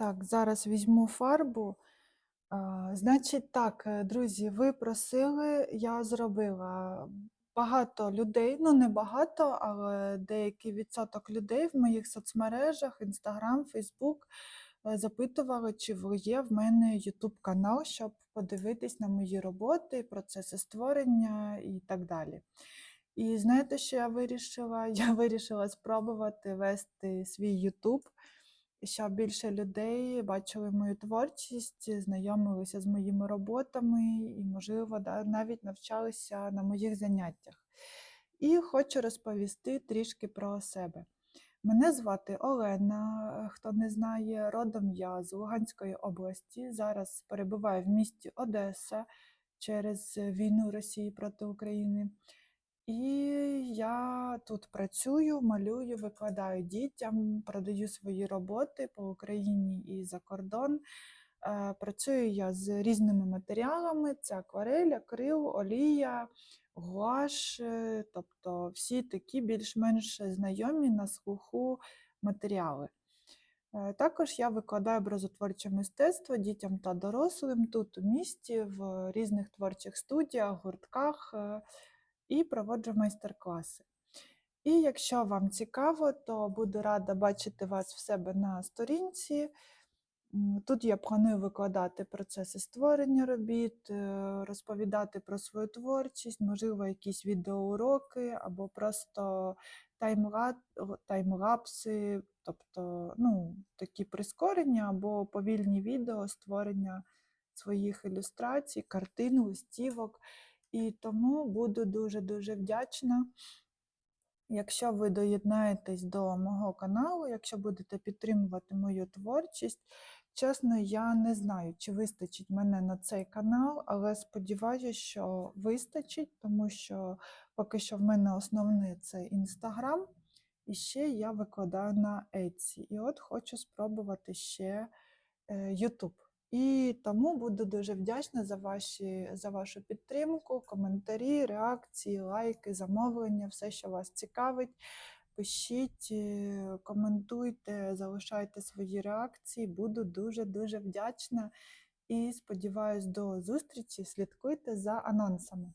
Так, зараз візьму фарбу. Значить так, е, друзі, ви просили, я зробила. Багато людей, ну не багато, але деякий відсоток людей в моїх соцмережах, Інстаграм, Фейсбук, е, запитували, чи є в мене YouTube канал, щоб подивитись на мої роботи, процеси створення і так далі. І знаєте, що я вирішила? Я вирішила спробувати вести свій YouTube, щоб більше людей бачили мою творчість, знайомилися з моїми роботами і, можливо, да, навіть навчалися на моїх заняттях. І хочу розповісти трішки про себе. Мене звати Олена, хто не знає, родом я з Луганської області. Зараз перебуваю в місті Одеса через війну Росії проти України. І я тут працюю, малюю, викладаю дітям, продаю свої роботи по Україні і за кордон. Е, Працюю я з різними матеріалами: це акварель, акрил, олія, гуаш, е, тобто всі такі більш-менш знайомі на слуху матеріали. Е, Також я викладаю образотворче мистецтво дітям та дорослим тут у місті, в різних творчих студіях, гуртках і проводжу майстер-класи. І якщо вам цікаво, то буду рада бачити вас в себе на сторінці. Тут я планую викладати процеси створення робіт, е, розповідати про свою творчість, можливо, якісь відеоуроки або просто таймлапси, тобто ну, такі прискорення або повільні відео створення своїх ілюстрацій, картин, листівок. І тому буду дуже-дуже вдячна, якщо ви доєднаєтесь до мого каналу, якщо будете підтримувати мою творчість. Чесно, я не знаю, чи вистачить мене на цей канал, але сподіваюся, що вистачить, тому що поки що в мене основний це Інстаграм, і ще я викладаю на Etsy. І от хочу спробувати ще е, YouTube. І тому буду дуже вдячна за, ваші, за вашу підтримку, коментарі, реакції, лайки, замовлення, все, що вас цікавить. Пишіть, е, коментуйте, залишайте свої реакції. Буду дуже-дуже вдячна і сподіваюсь до зустрічі. Слідкуйте за анонсами.